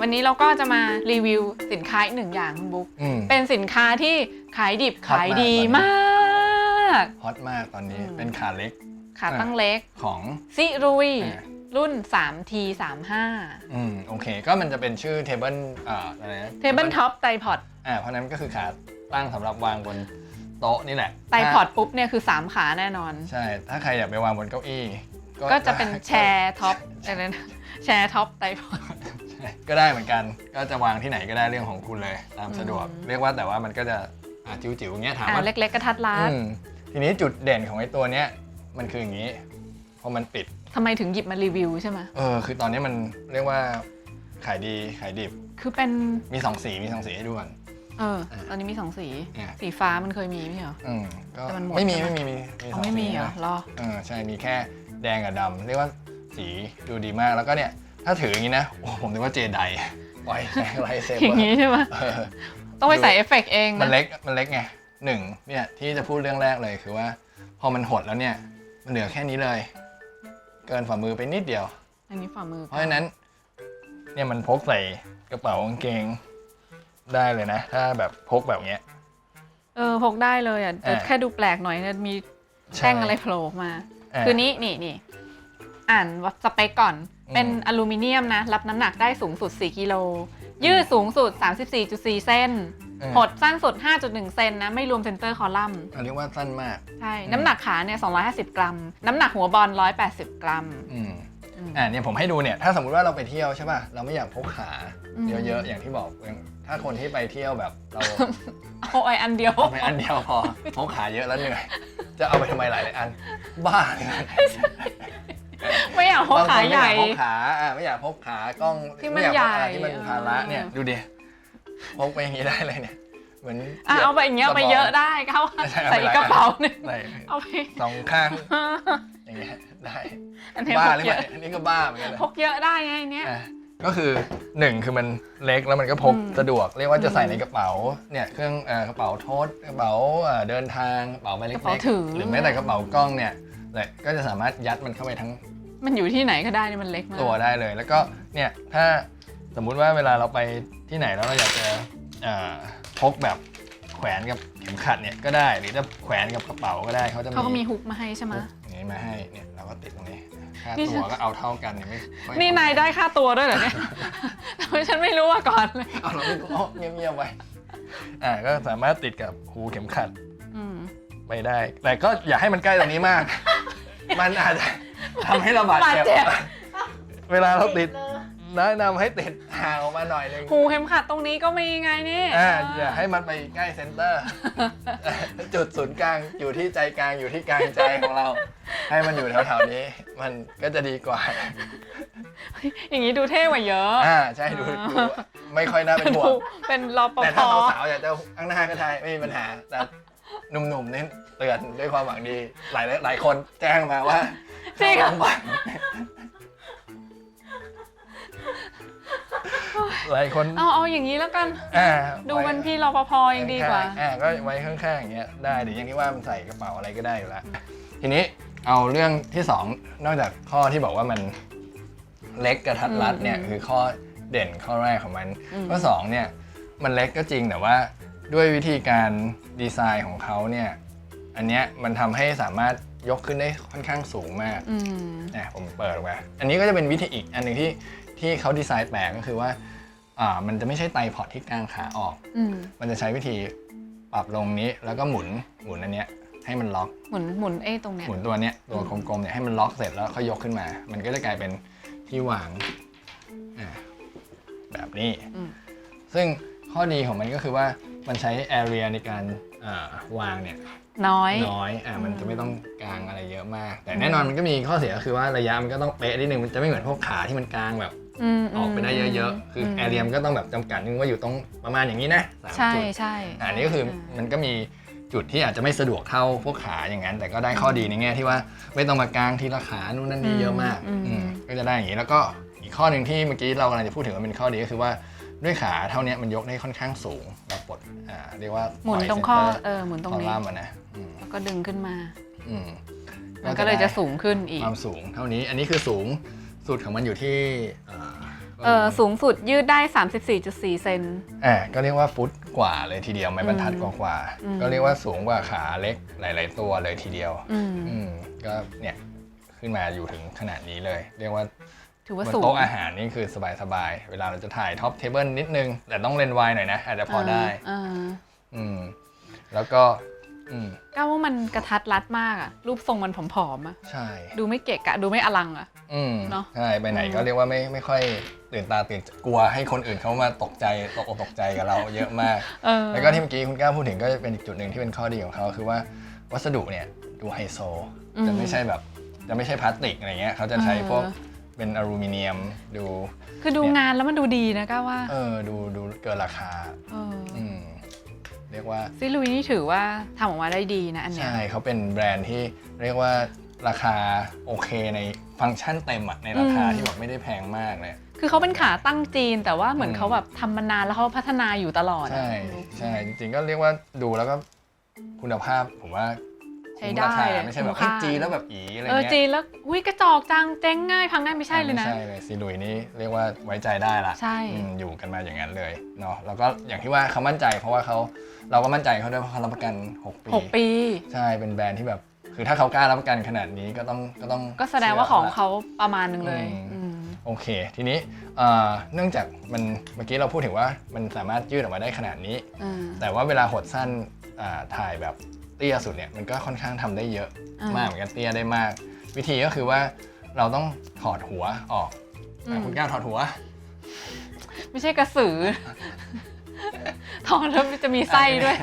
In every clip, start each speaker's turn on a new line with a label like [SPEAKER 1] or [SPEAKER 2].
[SPEAKER 1] วันนี้เราก็จะมารีวิวสินค้าอีกหนึ่งอย่างคุณบุ๊ก
[SPEAKER 2] อืม
[SPEAKER 1] เป็นสินค้าที่ขายดิบ
[SPEAKER 2] ฮอตมาก
[SPEAKER 1] ขายดี
[SPEAKER 2] ตอนนี้
[SPEAKER 1] มาก
[SPEAKER 2] ฮอตมากตอนนี้
[SPEAKER 1] อืม
[SPEAKER 2] เป็นขาเล็ก
[SPEAKER 1] ขาตั้งเล็ก
[SPEAKER 2] ของ
[SPEAKER 1] ซิรุย
[SPEAKER 2] อ่า
[SPEAKER 1] รุ่น 3T 35
[SPEAKER 2] อืมโอเค ก็มันจะเป็นชื่อเทเบิลอ่าอะไรนะ
[SPEAKER 1] เทเบิลท็อปไตพอด
[SPEAKER 2] อ่าเพราะนั้นก็คือขาตั้งสำหรับวางบนโต๊ะนี่แหละ
[SPEAKER 1] ไตพอด
[SPEAKER 2] ถ้า
[SPEAKER 1] ปุ๊บเนี่ยคือ 3 ขาแน่นอน
[SPEAKER 2] ใช่ ถ้าใครอยากไปวางบนเก้าอี้
[SPEAKER 1] ก็จะเป็นแชร์ท็อปอะไรนะแชร์ท็อปไตพอด
[SPEAKER 2] ใช่ก็ได้เหมือนกัน ก็จะวางที่ไหนก็ได้เรื่องของคุณเลย ตามสะดวก
[SPEAKER 1] อืม
[SPEAKER 2] เรียกว่าแต่ว่ามันก็จะอ่าจิ๋วๆอย่างเงี้ยถาม
[SPEAKER 1] อ่า
[SPEAKER 2] ว่า
[SPEAKER 1] เล็กๆกระทัดรัด
[SPEAKER 2] อืมทีนี้จุดเด่นของไอ้ตัวเนี้ยมันคืออย่างนี้พอมันปิด
[SPEAKER 1] ทำไมถึงหยิบมารีวิวใช่ไหม
[SPEAKER 2] เออคือตอนนี้มันเรียกว่าขายดีขายดิบ
[SPEAKER 1] คือเป็น
[SPEAKER 2] มีสองสีมีสองสีให้ดูกัน
[SPEAKER 1] เออตอนนี้มีสองสี
[SPEAKER 2] เนี่ย
[SPEAKER 1] สีฟ้ามันเคยมีไม่ใช่เหรอ
[SPEAKER 2] อืมก็
[SPEAKER 1] แต่มันหมด
[SPEAKER 2] ไม่มี
[SPEAKER 1] ใช่ไหม
[SPEAKER 2] ไม่มีมีมีส
[SPEAKER 1] อ๋
[SPEAKER 2] อ
[SPEAKER 1] องไม่
[SPEAKER 2] สี
[SPEAKER 1] มีเหรอ
[SPEAKER 2] นะ
[SPEAKER 1] รอ
[SPEAKER 2] เออใช่มีแค่ แดงกับดำเรียกว่าสีดูดีมากแล้วก็เนี่ย ถ้าถืออย่างนี้นะโอ้ผมนึกว่าเจไดปล่อยแสงไลท์เซเบ
[SPEAKER 1] อย่า
[SPEAKER 2] อง
[SPEAKER 1] นี้
[SPEAKER 2] ร์
[SPEAKER 1] ใช่ไหม
[SPEAKER 2] เออ
[SPEAKER 1] ต้องไปใส่เอฟเฟกต์เอง
[SPEAKER 2] มัน
[SPEAKER 1] นะ
[SPEAKER 2] เล็ก มันเล็กไงหนึ่งเนี่ยที่จะพูดเรื่องแรกเลยคือว่า พอมันหดแล้วเนี่ย มันเหลือแค่นี้เลย เกินฝ่ามือไปนิดเดียว
[SPEAKER 1] อันนี้ฝ่ามือ
[SPEAKER 2] เพราะฉะนั้น เนี่ยมันพกใส่กระเป๋ากางเกงได้เลยนะ ถ้าแบบพกแบบเนี้ย
[SPEAKER 1] เออพกได้เลยอะแต่
[SPEAKER 2] อ่า
[SPEAKER 1] แค่ดูแปลกหน่อยนะมี
[SPEAKER 2] ใช่
[SPEAKER 1] แท่งอะไรโผล่ออกมาา คือนี้นี่นี่อ่านสเปคก่อน
[SPEAKER 2] อืม
[SPEAKER 1] เป็นอลูมิเนียมนะ รับน้ำหนักได้สูงสุด 4 กิโล ยืดสูงสุด 34.4เซน
[SPEAKER 2] เออ
[SPEAKER 1] หดสั้นสุด 5.1 เซนนะ ไม่รวมเซนเตอร์คอลัมน์
[SPEAKER 2] อันเรียกว่าสั้นมาก
[SPEAKER 1] ใช่ น้ำหนักขาเนี่ย 250 กรัม น้ำหนักหัวบอล 180 กรัม
[SPEAKER 2] อืม
[SPEAKER 1] อืม
[SPEAKER 2] อ่าเนี่ยผมให้ดูเนี่ย ถ้าสมมุติว่าเราไปเที่ยวใช่ป่ะ เราไม่อยากพกขา
[SPEAKER 1] อืม
[SPEAKER 2] เยอะๆ อย่างที่บอกอย่าง ถ้าคนที่ไปเที่ยวแบบเรา
[SPEAKER 1] เอาไอ้อันเดียว
[SPEAKER 2] เอาไปอันเดียวพอพกขาเยอะแล้วเหนื่อย จะเอาไปทำไมหลายๆอัน บ้าเลยนะ
[SPEAKER 1] ไม่อยากพกขาใหญ่
[SPEAKER 2] บงคนไม่อยากพกขาอะไม่อยากพกขากล้อง
[SPEAKER 1] ที่มัน
[SPEAKER 2] ไอยากพกอะไร
[SPEAKER 1] ใหญ่
[SPEAKER 2] ที่มันภาระเนี่ย
[SPEAKER 1] เออ
[SPEAKER 2] ดูดิพกไปอย่างนี้ได้เลยเนี่ยเหมือน
[SPEAKER 1] อะเอาไปอย่างเงี้ยเอาไปเยอะได้ก็เอา
[SPEAKER 2] ไม่ใช่เอา
[SPEAKER 1] ใส่
[SPEAKER 2] ไป
[SPEAKER 1] อีก
[SPEAKER 2] หลาย
[SPEAKER 1] กระเป๋าหนึง
[SPEAKER 2] ใส่
[SPEAKER 1] เอาไป
[SPEAKER 2] สองข้างอย่างเงี้ยได้
[SPEAKER 1] อันนี้
[SPEAKER 2] บ้า
[SPEAKER 1] พก
[SPEAKER 2] เลย
[SPEAKER 1] เย
[SPEAKER 2] ไหม
[SPEAKER 1] อะ
[SPEAKER 2] อันนี้ก็บ้าเหมือนกันนะ
[SPEAKER 1] พกเยอะได้ไงเนี้ย
[SPEAKER 2] อะ ก็คือหนึ่งคือมันเล็กแล้วมันก็พก
[SPEAKER 1] อืม
[SPEAKER 2] สะดวก เรียกว่าจะใส่
[SPEAKER 1] อืม
[SPEAKER 2] ในกระเป๋าเนี่ยเครื่องเอ่อกระเป๋าโทษกระเป๋าเอ่อเดินทางกระเป๋าใบเล็
[SPEAKER 1] กระเป๋ากถือ
[SPEAKER 2] ๆหรือแม้แต่กระเป๋ากล้องเนี่ยเลยก็จะสามารถยัดมันเข้าไปทั้ง
[SPEAKER 1] มันอยู่ที่ไหนก็ได้เนี่ยมันเล็กมาก
[SPEAKER 2] ตัวได้เลย แล้วก็เนี่ยถ้าสมมุติว่าเวลาเราไปที่ไหนแล้วเราอยากจะเอ่อพกแบบแขวนกับเข็มขัดเนี่ยก็ได้หรือจะแขวนกับกระเป๋าก็ได้เขาจะ
[SPEAKER 1] เขาก็มีฮุกมาให้ใช่ไหม
[SPEAKER 2] ฮุกอย่างนี้มาให้เนี่ยเราก็ติดตรงนี้ ค่า
[SPEAKER 1] นี่
[SPEAKER 2] ตัวก็เอาเท่ากันเนี่ยไม่ไม่
[SPEAKER 1] นี่นายได้ค่าตัวด้วยเหรอเนี่ย ทำไมฉันไม่รู้มาก่อนเลย
[SPEAKER 2] เอาเราไม่เอาเงียบๆไว้อ่าก็สามารถติดกับหูเข็มขัด
[SPEAKER 1] อืม
[SPEAKER 2] ไปได้ แต่ก็อย่าให้มันใกล้ตรงนี้มาก มันอาจจะทำให้เราบาด
[SPEAKER 1] บาด
[SPEAKER 2] เจ็บ
[SPEAKER 1] เจ็บ
[SPEAKER 2] เวลาเราติด แนะนำให้ติดห่างออกมาหน่อยหนึง
[SPEAKER 1] หูเข็มขัดตรงนี้ก็มีไงนี่
[SPEAKER 2] อ่า
[SPEAKER 1] เอ
[SPEAKER 2] ย่าให้มันไปใกล้เซนเตอร์ จุดศูนย์กลางอยู่ที่ใจกลางอยู่ที่กลางใจของเรา ให้มันอยู่แถวๆนี้ มันก็จะดีกว่า
[SPEAKER 1] อย่างนี้ดูเท่กว่าเยอะ
[SPEAKER 2] อ่าใช่ดูดูไม่ค่อยน่าเป็นห่วง
[SPEAKER 1] ดูเป็นรป
[SPEAKER 2] แต่
[SPEAKER 1] ภ
[SPEAKER 2] ถ้าสาวๆอยากจะข้างหน้าก็ได้ไม่มีปัญหา แต่หนุ่มๆนี่เตือนด้วยความหวังดี หลายหลายคนแจ้งมาว่า
[SPEAKER 1] จริงเหรอ
[SPEAKER 2] เข้าโพยาบาล หลายคน
[SPEAKER 1] เอาเอาอย่างนี้แล้วกัน
[SPEAKER 2] อ่า
[SPEAKER 1] ดูเป็นพี่รปภยังดีกว่า
[SPEAKER 2] อ่าก็ไว้ข้างๆอย่างเงี้ยได้หรืออย่างที่ว่ามันใส่กระเป๋าอะไรก็ได้อยู่แล้วทีนี้เอาเรื่องที่สองนอกจากข้อที่บอกว่ามันเล็กกระทัดรัดเนี่ย
[SPEAKER 1] อืม
[SPEAKER 2] คือข้อเด่นข้อแรกของมัน
[SPEAKER 1] อืม
[SPEAKER 2] ข้อสองเนี่ยมันเล็กก็จริงแต่ว่าด้วยวิธีการดีไซน์ของเขาเนี่ยอันเนี้ยมันทำให้สามารถยกขึ้นได้ค่อนข้างสูงมาก
[SPEAKER 1] อืม
[SPEAKER 2] นะผมเปิดออกมาอันนี้ก็จะเป็นวิธีอีกอันหนึ่งที่ ที่เขาดีไซน์แปลกก็คือว่าอ่ามันจะไม่ใช่ไตรพอร์ตที่กางขาออก
[SPEAKER 1] อืม
[SPEAKER 2] มันจะใช้วิธีปรับลงนี้แล้วก็หมุนหมุนอันเนี้ยให้มันล็อก
[SPEAKER 1] หมุนหมุนเอ้ตรงเนี้ย
[SPEAKER 2] หมุนตัวเนี้ยตัวกลมๆเนี่ยให้มันล็อกเสร็จแล้วเขายกขึ้นมา มันก็จะกลายเป็นที่วางอ่าแบบนี้
[SPEAKER 1] อืม
[SPEAKER 2] ซึ่งข้อดีของมันก็คือว่ามันใช้ area ในการอ่าวางเนี่ย
[SPEAKER 1] น้อย
[SPEAKER 2] น้อย อ่า มันจะไม่ต้องกางอะไรเยอะมาก แต่แน่นอนมันก็มีข้อเสียก็คือว่าระยะมันก็ต้องเป๊ะนิดนึง มันจะไม่เหมือนพวกขาที่มันกางแบบ
[SPEAKER 1] ม
[SPEAKER 2] ออกไปได้เยอะๆ คืออ
[SPEAKER 1] ม
[SPEAKER 2] area มันก็ต้องแบบจำกัดนึงว่าอยู่ตรงประมาณอย่างนี้นะสาม
[SPEAKER 1] ใช่
[SPEAKER 2] จุด
[SPEAKER 1] ใช่
[SPEAKER 2] อะอันนี้ก็คือมันก็มีจุดที่อาจจะไม่สะดวกเท่าพวกขาอย่างนั้น แต่ก็ได้ข้อดีในแง่ที่ว่าไม่ต้องมากางทีละขานู่นนั่นนี่เยอะมาก
[SPEAKER 1] อืม
[SPEAKER 2] อืมก็จะได้อย่างนี้แล้วก็อีกข้อหนึ่งที่เมื่อกี้เรากำลังจะพูดถึงว่าเป็นข้อดีก็คือว่าด้วยขาเท่านี้มันยกได้ค่อนข้างสูงเราปลดอ่าเรียกว่า
[SPEAKER 1] หมุน
[SPEAKER 2] ปล่ย
[SPEAKER 1] ตรงข้อ
[SPEAKER 2] center
[SPEAKER 1] เออหมุนตรง
[SPEAKER 2] คอ
[SPEAKER 1] นี้
[SPEAKER 2] ลัมน์อะนะอืม
[SPEAKER 1] แล้วก็ดึงขึ้นมา
[SPEAKER 2] อืม
[SPEAKER 1] มันก็เลยจะสูงขึ้นอีก
[SPEAKER 2] ความสูงเท่านี้อันนี้คือสูง สุดของมันอยู่ที่เอ่อ
[SPEAKER 1] เออสูงสุดยืดได้ 34.4 เซน
[SPEAKER 2] อ่าก็เรียกว่าฟุตกว่าเลยทีเดียวไม้บรรทัด
[SPEAKER 1] อืม
[SPEAKER 2] กว่ากว่า
[SPEAKER 1] อืม
[SPEAKER 2] ก็เรียกว่าสูงกว่าขาเล็กหลาย ๆ ตัวเลยทีเดียว
[SPEAKER 1] อืม
[SPEAKER 2] อืมก็เนี่ยขึ้นมาอยู่ถึงขนาดนี้เลย เรียกว่า
[SPEAKER 1] ถือว่า
[SPEAKER 2] บน
[SPEAKER 1] สูง
[SPEAKER 2] โต๊ะอาหารนี่คือสบายๆ เวลาเราจะถ่ายท็อปเทเบิลนิดนึง แต่ต้องเลนส์ไวหน่อยนะ อาจจะพอได้
[SPEAKER 1] อ่า
[SPEAKER 2] อืมแล้วก็ อืม
[SPEAKER 1] ก้าวว่ามันกระทัดรัดมากอะรูปทรงมันผอมๆอะ
[SPEAKER 2] ใช่
[SPEAKER 1] ดูไม่เกะกะ ดูไม่อลังอะ
[SPEAKER 2] อืม
[SPEAKER 1] เนอะ
[SPEAKER 2] ใช่ไปไหน
[SPEAKER 1] อืม
[SPEAKER 2] ก็เรียกว่าไม่ไม่ค่อยตื่นตาตื่นใจกลัวให้คนอื่นเขามาตกใจตกอกตกใจกับเราเยอะมาก
[SPEAKER 1] เออ
[SPEAKER 2] แล้วก็ที่เมื่อกี้คุณก้าวพูดถึงก็เป็นอีกจุดหนึ่งที่เป็นข้อดีของเขาคือว่าวัสดุเนี่ยดูไฮโซ
[SPEAKER 1] อืม
[SPEAKER 2] จะไม่ใช่แบบจะไม่ใช่พลาสติกอะไรเงี้ยเขาจะใช้
[SPEAKER 1] เออ
[SPEAKER 2] พวกเป็นอลูมิเนียมดู
[SPEAKER 1] คือดูงานแล้วมันดูดีนะก้าวว่า
[SPEAKER 2] เออดูดูเกินราคา
[SPEAKER 1] เออ
[SPEAKER 2] อืมเรียกว่า
[SPEAKER 1] ซิลุยนี่ถือว่าทำออกมาได้ดีนะอันเนี้ย
[SPEAKER 2] ใช่เขาเป็นแบรนด์ที่เรียกว่าราคาโอเคในฟังก์ชันเต็มอะในราคา
[SPEAKER 1] อืม
[SPEAKER 2] ที่แบบไม่ได้แพงมากเลย
[SPEAKER 1] คือเขาเป็นขาตั้งจีน แต่ว่าเหมือน
[SPEAKER 2] อืม
[SPEAKER 1] เขาแบบทำมานานแล้วเขาพัฒนาอยู่ตลอดอะ
[SPEAKER 2] ใช่ใช่จริงๆก็เรียกว่าดูแล้วก็คุณภาพผมว่า
[SPEAKER 1] ใช้
[SPEAKER 2] คุ้ม
[SPEAKER 1] ได้
[SPEAKER 2] ราคา
[SPEAKER 1] เลย
[SPEAKER 2] ไม่ใช่แบบ
[SPEAKER 1] คุ้ม
[SPEAKER 2] เฮ้ย
[SPEAKER 1] ค่า
[SPEAKER 2] จีนแล้วแบบอีอะไร
[SPEAKER 1] เออ
[SPEAKER 2] เงี้ย
[SPEAKER 1] จีนแล้วอุ้ยกระจอกจังเจ๊งง่ายพังง่ายไม่ใช่เลยนะ
[SPEAKER 2] ไม่ใช่เลยซีลุยนี่เรียกว่าไว้ใจได้ละ
[SPEAKER 1] ใช่
[SPEAKER 2] อืมอยู่กันมาอย่างนั้นเลยเนาะแล้วก็อย่างที่ว่าเขามั่นใจเพราะว่าเขาเราก็มั่นใจเขาด้วยเพราะเขารับประกัน 6 ปี
[SPEAKER 1] หกปี
[SPEAKER 2] ใช่เป็นแบรนด์ที่แบบคือถ้าเขากล้ารับประกันขนาดนี้ก็ต้องก็ต้อง
[SPEAKER 1] ก็แสดงว่าของเขาประมาณหนึงเลย
[SPEAKER 2] อืม
[SPEAKER 1] อืม
[SPEAKER 2] โอเค ทีนี้เอ่อเนื่องจากมันเมื่อกี้เราพูดถึงว่ามันสามารถยืดออกมาได้ขนาดนี้
[SPEAKER 1] อืม
[SPEAKER 2] แต่ว่าเวลาหดสั้นอ่าถ่ายแบบ เตี้ยสุดเนี่ยมันก็ค่อนข้างทำได้เยอะ
[SPEAKER 1] อ่าม
[SPEAKER 2] มากเหมือนกันเตี้ยได้มาก วิธีก็คือว่าเราต้องถอดหัวออกอะคุณก้าวถอดหัว
[SPEAKER 1] ไม่ใช่กระสือทอดแล้วจะมีไส้ด้วย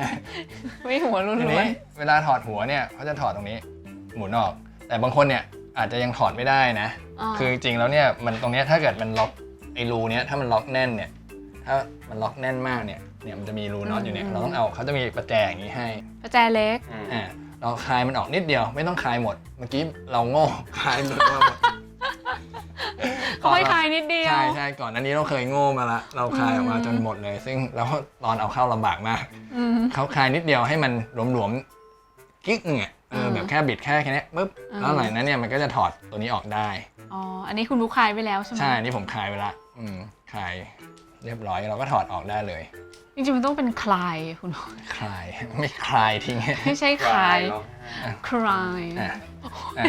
[SPEAKER 1] ไม่หัวล้
[SPEAKER 2] ที
[SPEAKER 1] ว
[SPEAKER 2] นี้
[SPEAKER 1] น
[SPEAKER 2] เวลาถอดหัวเนี่ยเขาจะถอดตรงนี้ หมุนออก แต่บางคนเนี่ยอาจจะยังถอดไม่ได้นะ
[SPEAKER 1] ๆ
[SPEAKER 2] คือจริงๆแล้วเนี่ยมันตรงเนี้ยถ้าเกิดมันล็อกไอ้รูเนี้ยถ้ามันล็อกแน่นเนี่ย ถ้ามันล็อกแน่นมากเนี่ย เนี่ยมันจะมีรูน็อตอยู่เนี่ยเราต้องเอาเขาจะมีประแจอย่างนี้ให้
[SPEAKER 1] ประแจเล็ก
[SPEAKER 2] อ่าเราคลายมันออกนิดเดียว ไม่ต้องคลายหมด เมื่อกี้เราโง่คลายหมดหมด
[SPEAKER 1] เขาให้คลายนิดเดียว
[SPEAKER 2] ใช่ใช่ก่อนอันนี้เราเคยโง่มาละเราคลายออกมา
[SPEAKER 1] อืม
[SPEAKER 2] จนหมดเลย ซึ่งแล้วตอนเอาเข้าลำบากมาก
[SPEAKER 1] อืม
[SPEAKER 2] เขาคลายนิดเดียวให้มันหลวมๆกิ๊กหนึ่งอะเออ
[SPEAKER 1] อืม
[SPEAKER 2] แบบแค่บิดแค่แค่นี้ปุ๊บ
[SPEAKER 1] อืม
[SPEAKER 2] แล้วหลังจากนั้นเนี่ยมันก็จะถอดตัวนี้ออกได้
[SPEAKER 1] อ๋ออันนี้คุณบุ๊คคลายไว้แล้วใช่ไหม
[SPEAKER 2] ใช่อันนี่ผมคลายไปละอืมคลาย เรียบร้อยเราก็ถอดออกได้เลย
[SPEAKER 1] จริงๆมันต้องเป็นคลายคุณบุ๊ค
[SPEAKER 2] คลายไม่คลายทิ้ง
[SPEAKER 1] ไม่ใช่คลาย
[SPEAKER 3] ร้องไห้
[SPEAKER 1] คลาย
[SPEAKER 2] อะอะ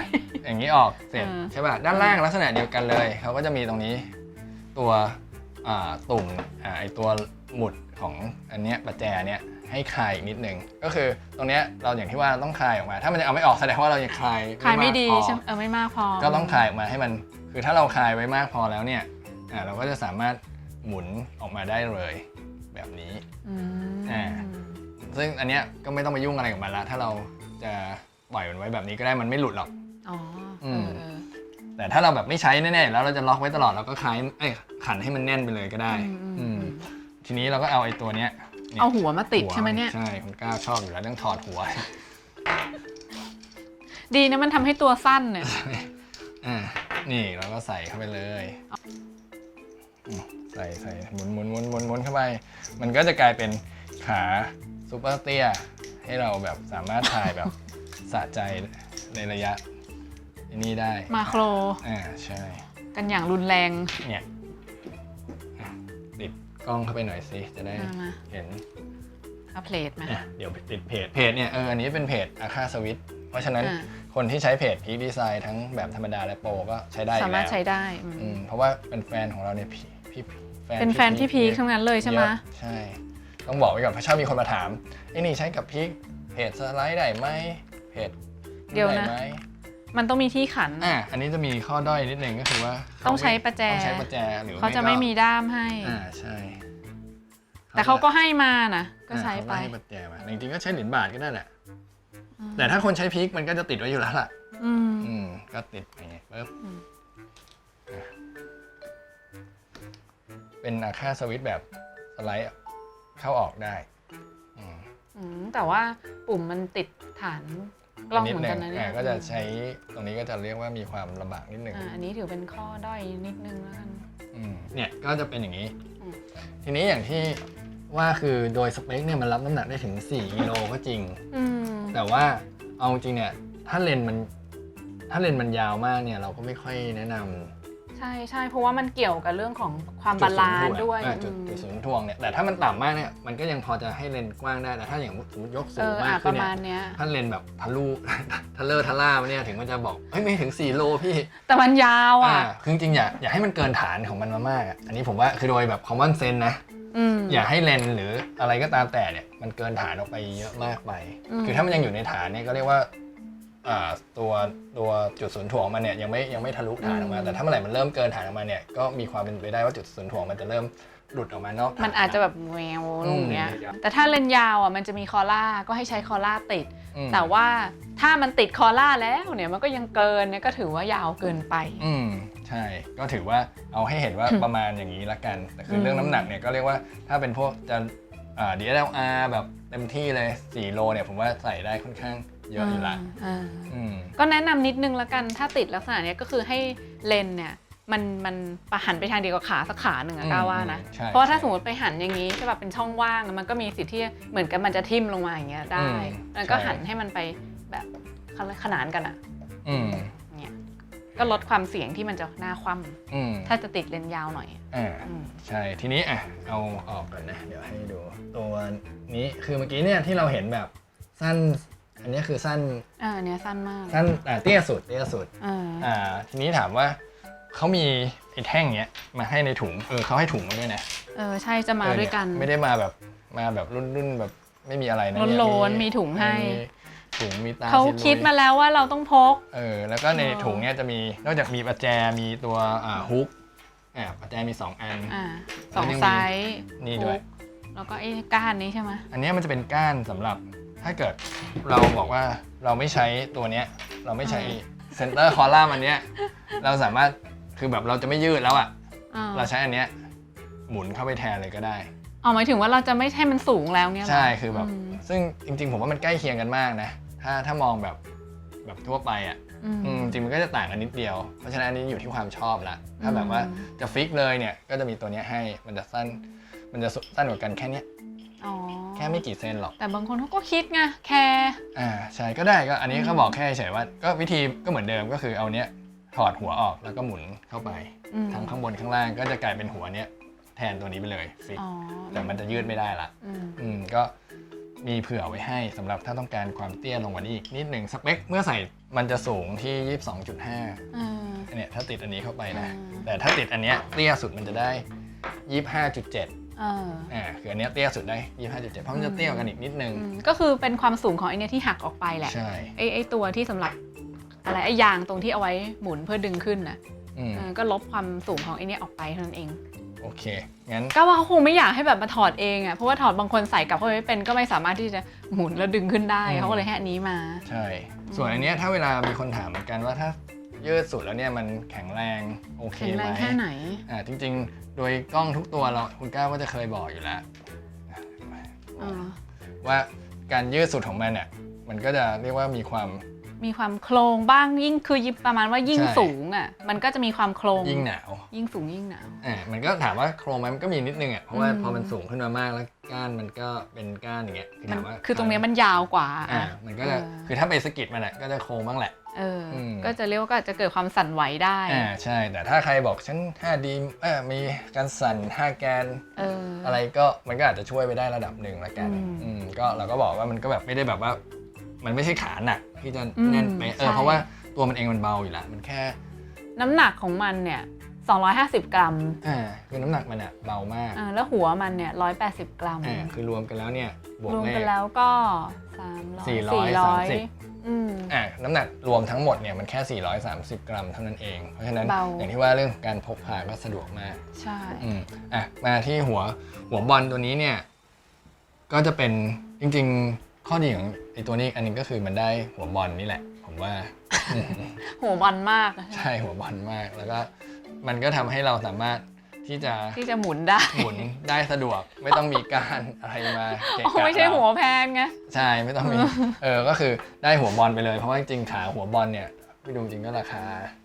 [SPEAKER 2] อย่างนี้ออกเสร็จ
[SPEAKER 1] เออ
[SPEAKER 2] ใช่ป่ะด้านล่างลักษณะเดียวกันเลยเขาก็จะมีตรงนี้ตัวอ่าตุ่มอ่าไอตัวหมุดของอันเนี้ยประแจเนี้ยให้คลายอีกนิดนึงก็คือตรงเนี้ยเราอย่างที่ว่าต้องคลายออกมา ถ้ามันจะเอาไม่ออกแสดงว่าเรายังคลาย
[SPEAKER 1] คลายไม่ดี
[SPEAKER 2] กพอ
[SPEAKER 1] ใช่ไหมเออไม่มากพอ
[SPEAKER 2] ก็ต้องคลายออกมาให้มัน คือถ้าเราคลายไว้มากพอแล้วเนี่ยอ่าเราก็จะสามารถ หมุนออกมาได้เลยแบบนี้
[SPEAKER 1] อืม
[SPEAKER 2] อ่าซึ่งอันเนี้ยก็ไม่ต้องไปยุ่งอะไรกับมันละถ้าเราจะปล่อยมันไว้แบบนี้ก็ได้มันไม่หลุดหรอก
[SPEAKER 1] อ๋อเอ
[SPEAKER 2] ม
[SPEAKER 1] อเออ
[SPEAKER 2] แต่ถ้าเราแบบไม่ใช้แน่ๆแล้วเราจะล็อกไว้ตลอดเราก็คลายเอ้ยขันให้มันแน่นไปเลยก็ได้
[SPEAKER 1] อืมอืม
[SPEAKER 2] อืม
[SPEAKER 1] อืม
[SPEAKER 2] ทีนี้เราก็เอาไอ้ตัวเนี้ยนี่ย
[SPEAKER 1] เอาหัวมาติด
[SPEAKER 2] ว
[SPEAKER 1] ใช่ไหมเนี่ย
[SPEAKER 2] ใช่คุณก้าวชอบอยู่แล้วเรื่องถอดหัว
[SPEAKER 1] ดีนะมันทำให้ตัวสั้นเนี่ย
[SPEAKER 2] อ่านี่เราก็ใส่เข้าไปเลยอืม ใส่ใส่หมุนหมุนหมุนหมุนหมุนเข้าไป มันก็จะกลายเป็นขาซูเปอร์เตียให้เราแบบสามารถถ่ายแบบสะใจในระยะนี้ได้
[SPEAKER 1] มาโคร
[SPEAKER 2] อ่าใช่
[SPEAKER 1] กันอย่างรุนแรง
[SPEAKER 2] เนี่ยอะติดกล้องเข้าไปหน่อยสิจะได้
[SPEAKER 1] มามา
[SPEAKER 2] เห็น
[SPEAKER 1] เอาเพลทมา
[SPEAKER 2] อะเดี๋ยวติดเพจเพจเนี่ยเอออันนี้เป็นเพจอาคาสวิต เพราะฉะนั้น
[SPEAKER 1] อ่า
[SPEAKER 2] คนที่ใช้เพจพีคดีไซน์ทั้งแบบธรรมดาและโปรก็ใช้ได้อ
[SPEAKER 1] สา
[SPEAKER 2] ยู่
[SPEAKER 1] มาร
[SPEAKER 2] แล้
[SPEAKER 1] ถ
[SPEAKER 2] ว
[SPEAKER 1] ใช้ได้อืม
[SPEAKER 2] อืมเพราะว่าเป็นแฟนของเราเนี่ยพี่พี่แฟน
[SPEAKER 1] เป็นแฟนพี่พีคทั้งนั้นเลยใช่ไหม
[SPEAKER 2] เยอะใช่ ต้องบอกไว้ก่อนเพราะชอบมีคนมาถามไอ้นี่ใช้กับพีคเพจสไลด์ได้ไหมเพจ
[SPEAKER 1] เดี๋ยวนะ
[SPEAKER 2] ไหม
[SPEAKER 1] มันต้องมีที่ขัน
[SPEAKER 2] อะอันนี้จะมีข้อด้อยนิดนึงก็คือว่าเขา
[SPEAKER 1] ต้องใช้ประแจ
[SPEAKER 2] ต้องใช้ประแจหรือ
[SPEAKER 1] เขาจะไม่มีด้ามให้
[SPEAKER 2] อ่าใช่
[SPEAKER 1] แต่เขาก็ให้มานะก็
[SPEAKER 2] อ่า
[SPEAKER 1] ใช้ไป
[SPEAKER 2] เขาให้ประแจมาจริงๆก็ใช้เหรียญบาทก็ได้แหละ
[SPEAKER 1] อืม
[SPEAKER 2] แต่ถ้าคนใช้พีคมันก็จะติดไว้อยู่แล้วล่ะ
[SPEAKER 1] อืม
[SPEAKER 2] อืมก็ติดไปไงปึ๊บ
[SPEAKER 1] อืม
[SPEAKER 2] เป็นอาค่าสวิตช์แบบสไลด์เข้าออกได้อืม
[SPEAKER 1] อืมแต่ว่าปุ่มมันติดฐานกล้อง
[SPEAKER 2] นิด
[SPEAKER 1] เหมือน
[SPEAKER 2] นึ
[SPEAKER 1] กัน
[SPEAKER 2] ง
[SPEAKER 1] นะเนี่
[SPEAKER 2] อ่ายก็จะใช้ตรงนี้ก็จะเรียกว่ามีความลำบากนิดนึง
[SPEAKER 1] อ่าอันนี้ถือเป็นข้อด้อยนิดนึงแล้วกัน
[SPEAKER 2] อืมเนี่ยก็จะเป็นอย่างนี้
[SPEAKER 1] อืม
[SPEAKER 2] ทีนี้อย่างที่ว่าคือโดยสเปคเนี่ยมันรับน้ำหนักได้ถึง 4กิโลก็จริง
[SPEAKER 1] อืม
[SPEAKER 2] แต่ว่าเอาจริงเนี่ยถ้าเลนส์มันถ้าเลนส์มันยาวมากเนี่ยเราก็ไม่ค่อยแนะนำ
[SPEAKER 1] ใช่ใช่เพราะว่ามันเกี่ยวกับเรื่องของความ
[SPEAKER 2] จุ
[SPEAKER 1] บาลานซ์
[SPEAKER 2] ศูถ่
[SPEAKER 1] ด้วย
[SPEAKER 2] อะจุด
[SPEAKER 1] อืม
[SPEAKER 2] จุดศูนย์ถ่วงเนี่ยแต่ถ้ามันต่ำมากเนี่ยมันก็ยังพอจะให้เลนส์กว้างได้แต่ถ้าอย่างสมมติยกสู
[SPEAKER 1] เองอ
[SPEAKER 2] มา
[SPEAKER 1] อะ
[SPEAKER 2] ก
[SPEAKER 1] ป
[SPEAKER 2] ขึ้น
[SPEAKER 1] ระ
[SPEAKER 2] เนี่
[SPEAKER 1] มายณเนี้ย
[SPEAKER 2] ถ้าเลนส์แบบทะลุ ทะเลอร์ทะล่ามาเนี่ยถึงมันจะบอกเฮ้ยไม่ถึง4โลพี่
[SPEAKER 1] แต่มันยาว
[SPEAKER 2] อ่า
[SPEAKER 1] อะ
[SPEAKER 2] คือจริงๆอย่าอย่าให้มันเกินฐานของมันมามากอะอันนี้ผมว่าคือโดยแบบ common sense นะ
[SPEAKER 1] อืม
[SPEAKER 2] อย่าให้เลนส์หรืออะไรก็ตามแต่เนี่ยมันเกินฐานออกไปเยอะมากไป
[SPEAKER 1] อืม
[SPEAKER 2] คือถ้ามันยังอยู่ในฐานเนี่ยก็เรียกว่าอ่า ตัวตัวจุดศูนย์ถ่วงมันเนี่ยยังไม่ยังไม่ทะลุฐานออกมาแต่ถ้าเมื่อไหร่มันเริ่มเกินฐานออกมาเนี่ยก็มีความเป็นไปได้ว่าจุดศูนย์ถ่วงมันจะเริ่มหลุดออกมานอกฐ
[SPEAKER 1] มันอาจจะแบบแววลูกเนี้ย แต่ถ้าเลนส์ยาวอะมันจะมีคอล่าก็ให้ใช้คอล่าติด
[SPEAKER 2] อืม
[SPEAKER 1] แต่ว่าถ้ามันติดคอล่าแล้วเนี่ยมันก็ยังเกินเนี่ยก็ถือว่ายาวเกินไป
[SPEAKER 2] อืมใช่ ก็ถือว่าเอาให้เห็นว่าประมาณอย่างนี้ละกัน แต่คืออ
[SPEAKER 1] ม
[SPEAKER 2] เรื่องน้ำหนักเนี่ยก็เรียกว่าถ้าเป็นพวกจะอ่า DSLR แบบเต็มที่เลย4โลเนี่ยผมว่าใส่ได้ค่อนข้าง เยอะอยู่ละ
[SPEAKER 1] อ่า
[SPEAKER 2] อืม
[SPEAKER 1] ก็แนะนำนิดนึงละกันถ้าติดลักษณะเนี้ยก็คือให้เลนส์เนี่ยมันมันประหันไปทางเดียวกับขาสักขาหนึ่งอะ
[SPEAKER 2] อืม
[SPEAKER 1] ก้าวว่านะ
[SPEAKER 2] ใช่
[SPEAKER 1] เพราะว่าถ้า
[SPEAKER 2] ใช่
[SPEAKER 1] สมมติไปหันอย่างนี้ใช่แบบเป็นช่องว่างอะมันก็มีสิทธิ์ที่เหมือนกับมันจะทิ่มลงมาอย่างเงี้ยได้
[SPEAKER 2] อืม
[SPEAKER 1] แล้วก็
[SPEAKER 2] ใช่
[SPEAKER 1] หันให้มันไปแบบขนานกันอะ
[SPEAKER 2] อืม
[SPEAKER 1] เนี่ยก็ลดความเสี่ยงที่มันจะหน้าคว่
[SPEAKER 2] อืมำ
[SPEAKER 1] ถ้าจะติดเลนส์ยาวหน่อย
[SPEAKER 2] อ่า
[SPEAKER 1] อืม
[SPEAKER 2] ใช่ ทีนี้อะเอาออกก่อนนะ เดี๋ยวให้ดู ตัวนี้คือเมื่อกี้เนี่ยที่เราเห็นแบบสั้น อันนี้คือสั้น
[SPEAKER 1] อ่าอันเนี้ยสั้นมาก
[SPEAKER 2] สั้นอ่าเตี้ยสุดเตี้ยสุด
[SPEAKER 1] อ่า
[SPEAKER 2] อ่าทีนี้ถามว่าเขามีไอ้แท่งเนี้ยมาให้ในถุงเออเขาให้ถุงมาด้วยนะ
[SPEAKER 1] เออใช่จะมา
[SPEAKER 2] เออ
[SPEAKER 1] ด้วยกัน
[SPEAKER 2] เไม่ได้มาแบบมาแบบรุ่นรุ่นๆแบบไม่มีอะไรนะ
[SPEAKER 1] โล้นๆ
[SPEAKER 2] เย
[SPEAKER 1] มีถุงให้
[SPEAKER 2] มีถุงมีตา
[SPEAKER 1] เขา
[SPEAKER 2] ซิลุย
[SPEAKER 1] คิดมาแล้วว่าเราต้องพก
[SPEAKER 2] เออแล้วก็ใน
[SPEAKER 1] อ๋อ
[SPEAKER 2] ถุงเนี้ยจะมีนอกจากมีประแจมีตัวอ่าฮุกอ่าประแจมี2อัน
[SPEAKER 1] อ่าสอง
[SPEAKER 2] แล้วยังมี
[SPEAKER 1] ไซส์
[SPEAKER 2] นี่ด้วย
[SPEAKER 1] แล้วก็ไอ้ก้านนี้ใช่ไหม
[SPEAKER 2] อันเนี้ยมันจะเป็นก้านสำหรับ ถ้าเกิดเราบอกว่าเราไม่ใช้ตัวเนี้ย เราไม่ใช้เซนเตอร์คอลัมอันเนี้ย เราสามารถคือแบบเราจะไม่ยืดแล้วอะ
[SPEAKER 1] อ่า
[SPEAKER 2] เราใช้อันเนี้ยหมุนเข้าไปแทนเลยก็ได้
[SPEAKER 1] อ๋อหมายถึงว่าเราจะไม่ให้มันสูงแล้วเงี้ยเหร
[SPEAKER 2] ใช่คือแบบ
[SPEAKER 1] ม
[SPEAKER 2] ซึ่งจริง ๆ ผมว่ามันใกล้เคียงกันมากนะ ถ้าถ้ามองแบบแบบทั่วไปอะ
[SPEAKER 1] อืม
[SPEAKER 2] อืมจริงๆมันก็จะต่างกันนิดเดียว เพราะฉะนั้นอันนี้อยู่ที่ความชอบละถ้าแบบว่า
[SPEAKER 1] อืม
[SPEAKER 2] จะฟิกเลยเนี่ยก็จะมีตัวเนี้ยให้มันจะสั้น มันจะสั้นกว่ากันแค่เนี้ย
[SPEAKER 1] อ๋อ
[SPEAKER 2] แค่ ไม่กี่เซนหรอก
[SPEAKER 1] แต่บางคนเขาก็คิดไงแคร์
[SPEAKER 2] อ่าใช่ก็ได้ก็อันนี้
[SPEAKER 1] อืม
[SPEAKER 2] ก็บอกแค่เฉยๆว่า ก็วิธีก็เหมือนเดิมก็คือเอาเนี้ยถอดหัวออกแล้วก็หมุนเข้าไป
[SPEAKER 1] อืม
[SPEAKER 2] ทั้งข้างบนข้างล่างก็จะกลายเป็นหัวเนี้ยแทนตัวนี้ไปเลยฟิก
[SPEAKER 1] อ๋อ
[SPEAKER 2] แต่มันจะยืดไม่ได้ละ
[SPEAKER 1] อืม
[SPEAKER 2] อืมก็มีเผื่อไว้ให้สำหรับถ้าต้องการความเตี้ยลงกว่านี้อีกนิดหนึ่งสเปคเมื่อใส่มันจะสูงที่ 22.5
[SPEAKER 1] เออ
[SPEAKER 2] เนี่ยถ้าติดอันนี้เข้าไปนะ
[SPEAKER 1] อ่า
[SPEAKER 2] แต่ถ้าติดอันเนี้ยเตี้ยสุดมันจะได้ 25.7
[SPEAKER 1] เออ
[SPEAKER 2] อ่าคืออันเนี้ยเตี้ยสุดได้ 25.7 เพราะมันจะเตี้ยกว่ากันอีกนิดนึง
[SPEAKER 1] อืมก็คือเป็นความสูงของไอเนี้ยที่หักออกไปแหละ
[SPEAKER 2] ใช่
[SPEAKER 1] ไอไอตัวที่สำหรับอะไรไอยางตรงที่เอาไว้หมุนเพื่อดึงขึ้นน่ะ
[SPEAKER 2] อืม
[SPEAKER 1] เออก็ลบความสูงของไอเนี้ยออกไปเท่านั้นเอง
[SPEAKER 2] โอเค งั้น
[SPEAKER 1] ก็ว่าเขาคงไม่อยากให้แบบมาถอดเองอะ เพราะว่าถอดบางคนใส่กลับเข้าไปไม่เป็นก็ไม่สามารถที่จะหมุนแล้วดึงขึ้นได้
[SPEAKER 2] อืม
[SPEAKER 1] เขาก็เลยให้อันนี้มา
[SPEAKER 2] ใช่ ส่วนอันเนี้ยถ้าเวลามีคนถามเหมือนกันว่าถ้ายืดสุดแล้วเนี่ยมันแข็งแรงโอเค
[SPEAKER 1] แข็ง
[SPEAKER 2] ไห
[SPEAKER 1] แร
[SPEAKER 2] ม
[SPEAKER 1] งแค่ไหน
[SPEAKER 2] อ่าจริงๆ โดยกล้องทุกตัวเราคุณก้าวก็จะเคยบอกอยู่แล้ว
[SPEAKER 1] เออ
[SPEAKER 2] ว่าการยืดสุดของมันเนี่ยมันก็จะเรียกว่ามีความ
[SPEAKER 1] มีความโครงบ้างยิ่งคือยิบประมาณว่ายิ่ง
[SPEAKER 2] ใช่
[SPEAKER 1] สูงอะมันก็จะมีความโครง
[SPEAKER 2] ยิ่งหนาว
[SPEAKER 1] ยิ่งสูงยิ่งหนาว
[SPEAKER 2] อ่ามันก็ถามว่าโครงไหมมันก็มีนิดนึงอะเพราะว่า
[SPEAKER 1] อืม
[SPEAKER 2] พอมันสูงขึ้นมามากแล้วก้านมันก็เป็นก้านอย่างเงี้ยคือ
[SPEAKER 1] มัน
[SPEAKER 2] ถามว่า
[SPEAKER 1] คือตรงเนี้ยมันยาวกว่า
[SPEAKER 2] อ่า
[SPEAKER 1] อะ
[SPEAKER 2] มันก็จะ
[SPEAKER 1] เออ
[SPEAKER 2] คือถ้าไปสะกิดมันอะก็จะโค้งบ้างแหละ
[SPEAKER 1] เอออ
[SPEAKER 2] ม
[SPEAKER 1] ก็จะเรียกว่าก็อาจจะเกิดความสั่นไหวได้
[SPEAKER 2] อ่าใช่ แต่ถ้าใครบอกฉัน 5D เออมีการสั่น5แกน
[SPEAKER 1] เอออ
[SPEAKER 2] อะไรก็มันก็อาจจะช่วยไปได้ระดับหนึ่งละกัน
[SPEAKER 1] อืม
[SPEAKER 2] อืมก็เราก็บอกว่ามันก็แบบไม่ได้แบบว่า มันไม่ใช่ขาหนักที่จะ
[SPEAKER 1] อืม
[SPEAKER 2] แน่นไปเออ
[SPEAKER 1] ใช่
[SPEAKER 2] เพราะว่าตัวมันเองมันเบาอยู่แล้วมันแค่
[SPEAKER 1] น้ำหนักของมันเนี่ย 250 กรัม
[SPEAKER 2] อ่าคือน้ำหนักมันอะเบามาก
[SPEAKER 1] อ่าแล้วหัวมันเนี่ย 180 กรัม
[SPEAKER 2] อ่าคือรวมกันแล้วเนี่ยบวก
[SPEAKER 1] รวม
[SPEAKER 2] เล
[SPEAKER 1] กัน
[SPEAKER 2] ข
[SPEAKER 1] แล้วก็300
[SPEAKER 2] 430
[SPEAKER 1] อืม
[SPEAKER 2] อ่าน้ำหนักรวมทั้งหมดเนี่ยมันแค่ 430 กรัมเท่านั้นเอง เพราะฉะนั้น
[SPEAKER 1] เบา
[SPEAKER 2] อย่างที่ว่าเรื่องการพกพาก็สะดวกมาก
[SPEAKER 1] ใช่
[SPEAKER 2] อืมอะมาที่หัวหัวบอลตัวนี้เนี่ย ก็จะเป็นจริงๆ ข้อดีของไอ้ตัวนี้อีกอันหนึงก็คือมันได้หัวบอลนี่แหละ ผมว่าอืม
[SPEAKER 1] หัวบอลมากอะ
[SPEAKER 2] ใช่หัวบอลมาก แล้วก็มันก็ทำให้เราสามารถ ที่จะ
[SPEAKER 1] ที่จะหมุนได้
[SPEAKER 2] หมุนได้สะดวกไม่ต้องมีการอะไรมาเกะ
[SPEAKER 1] อ๋อกะไม่ใช่
[SPEAKER 2] เรา
[SPEAKER 1] หัวแพนไง
[SPEAKER 2] ใช่ไม่ต้องมีเออก็คือได้หัวบอลไปเลยเพราะว่าจริงๆขาหัวบอลเนี่ยไปดูจริงก็ราคา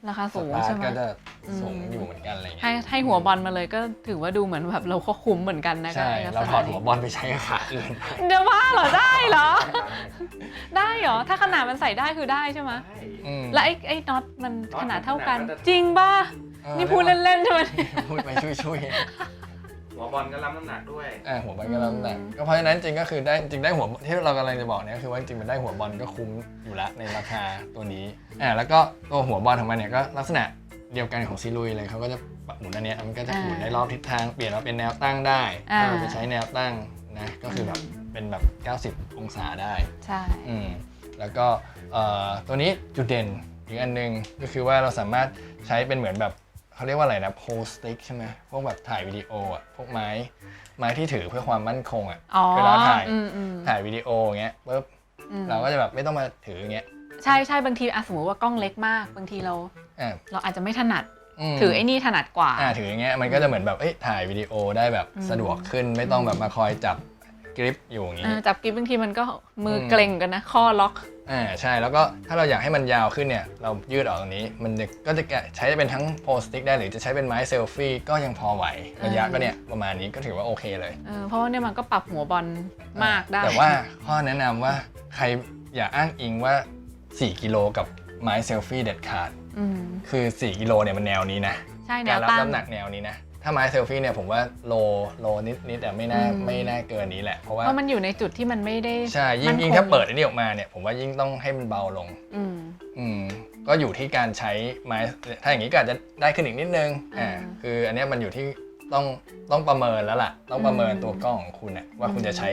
[SPEAKER 1] ราคา
[SPEAKER 2] ส
[SPEAKER 1] สูง
[SPEAKER 2] ตาร์
[SPEAKER 1] ใช่
[SPEAKER 2] ท
[SPEAKER 1] ไหม
[SPEAKER 2] ก็จะ
[SPEAKER 1] อืม
[SPEAKER 2] สูงอยู่เหมือนกันอะไรเงี้
[SPEAKER 1] ให้
[SPEAKER 2] ย
[SPEAKER 1] ให้หัวบอลมาเลยก็ถือว่าดูเหมือนแบบเราก็คุ้มเหมือนกันนะ
[SPEAKER 2] ใช่
[SPEAKER 1] กับ
[SPEAKER 2] เรา
[SPEAKER 1] ลักษ
[SPEAKER 2] ถอ
[SPEAKER 1] ณะ
[SPEAKER 2] ดหัว
[SPEAKER 1] นี้
[SPEAKER 2] บอลไปใช้กับขาอื่น
[SPEAKER 1] เดี๋ยวว่าเหรอได้เหรอ ได้เหรอถ้าขนาดมันใส่ได้คือได้ใช่ไหม
[SPEAKER 2] อืม
[SPEAKER 1] แล้วไอ้ไอ้น็อตมัน
[SPEAKER 3] น็อต
[SPEAKER 1] ขนาดเท่ากัน
[SPEAKER 3] ขนาดมันจะ
[SPEAKER 1] จริงป่ะ
[SPEAKER 2] ออ
[SPEAKER 1] นี่พูดเล่นๆใช่ไหม
[SPEAKER 2] พูดไปช่วยๆ
[SPEAKER 3] หัวบอลก็รับน้ำหนักด้วย
[SPEAKER 2] อ่าหัวบอลก็รับน้ำหนัก
[SPEAKER 1] อืม
[SPEAKER 2] ก็เพราะฉะนั้นจริงก็คือได้จริงได้หัวที่เรากำลังจะบอกเนี่ยก็คือว่าจริงมันได้หัวบอลก็คุ้มอยู่ละในราคาตัวนี้อ่าแล้วก็ตัวหัวบอลของมันเนี่ยก็ลักษณะเดียวกันของซีลุยเลยเขาก็จะปรับหมุนอันเนี้ยมันก็จะหมุนได้รอบทิศทางเปลี่ยนมาเป็นแนวตั้งได้
[SPEAKER 1] อ่า
[SPEAKER 2] ถ้าเราจะใช้แนวตั้งนะก็คือแบบเป็นแบบ 90 องศาได้
[SPEAKER 1] ใช่
[SPEAKER 2] อืมแล้วก็เอ่อตัวนี้จุดเด่นอีกอันหนึงก็คือว่าเราสามารถใช้เป็นเหมือนแบบ เขาเรียกว่าอะไรนะโพสติกใช่ไหมพวกแบบถ่ายวิดีโออะพวกไม้ไม้ที่ถือเพื่อความมั่นคงอะ
[SPEAKER 1] อ๋อ
[SPEAKER 2] เวลาถ่าย
[SPEAKER 1] อืมอืม
[SPEAKER 2] ถ่ายวิดีโออย่างเงี้ยปุ๊บ
[SPEAKER 1] อืม
[SPEAKER 2] เราก็จะแบบไม่ต้องมาถืออย่างเงี้ย
[SPEAKER 1] ใช่ใช่บางทีอะสมมติว่ากล้องเล็กมาก บางทีเรา
[SPEAKER 2] อ่า
[SPEAKER 1] เราอาจจะไม่ถนัด
[SPEAKER 2] ม
[SPEAKER 1] ถือไอ้นี่ถนัดกว่า
[SPEAKER 2] อ่าถืออย่างเงี้ยมันก็จะเหมือนแบบเอ้ยถ่ายวิดีโอได้แบบ
[SPEAKER 1] อืม
[SPEAKER 2] สะดวกขึ้นไม่ต้องแบบมาคอยจับกริปอยู่อย่าง
[SPEAKER 1] เอ
[SPEAKER 2] งี้
[SPEAKER 1] อจับกิ๊บบางทีมันก็มืออ
[SPEAKER 2] ม
[SPEAKER 1] เกร็งกันนะ ข้อล็อก
[SPEAKER 2] อ่าใช่แล้วก็ถ้าเราอยากให้มันยาวขึ้นเนี่ยเรายืดออกตรงนี้ มันจะก็จะใช้เป็นทั้งโพสติกได้หรือจะใช้เป็นไม้เซลฟี่ก็ยังพอไหวระยะ
[SPEAKER 1] อ่า
[SPEAKER 2] ก็เนี่ยประมาณนี้ก็ถือว่าโอเคเลย
[SPEAKER 1] เออเพราะว่าเนี่ยมันก็ปรับหัวบอลมากได้
[SPEAKER 2] แต่ว่าข้อแนะนำว่าใครอย่าอ้างอิงว่า 4 กิโลกับไม้เซลฟี่เด็ดขาด
[SPEAKER 1] อืม
[SPEAKER 2] คือ 4 กิโลเนี่ยมันแนวนี้นะ
[SPEAKER 1] ใช่แน
[SPEAKER 2] การ
[SPEAKER 1] ว
[SPEAKER 2] รับ
[SPEAKER 1] ตั้ง
[SPEAKER 2] น้ำหนักแนวนี้นะ ถ้าไม้เซลฟี่เนี่ยผมว่าโลโลนิดนิดแต่ไม่น่า
[SPEAKER 1] อืม
[SPEAKER 2] ไม่น่าเกินนี้แหละ เพราะว่า
[SPEAKER 1] เพราะมันอยู่ในจุดที่มันไม่ได้
[SPEAKER 2] ใช่ยิ่ง
[SPEAKER 1] มั่น
[SPEAKER 2] ยิ่ง
[SPEAKER 1] คง
[SPEAKER 2] ถ้าเปิดอันนี้ออกมาเนี่ยผมว่ายิ่งต้องให้มันเบาลง
[SPEAKER 1] อืม
[SPEAKER 2] อืมก็อยู่ที่การใช้ไม้ถ้าอย่างนี้ก็อาจจะได้ขึ้นอีกนิดนึงอ่า
[SPEAKER 1] อ่า
[SPEAKER 2] คืออันเนี้ยมันอยู่ที่ต้องต้องประเมินแล้วล่ะ ต้องประเมิน
[SPEAKER 1] อืม
[SPEAKER 2] ตัวกล้องของคุณน่ะว่าคุณ
[SPEAKER 1] อืม
[SPEAKER 2] จะใช้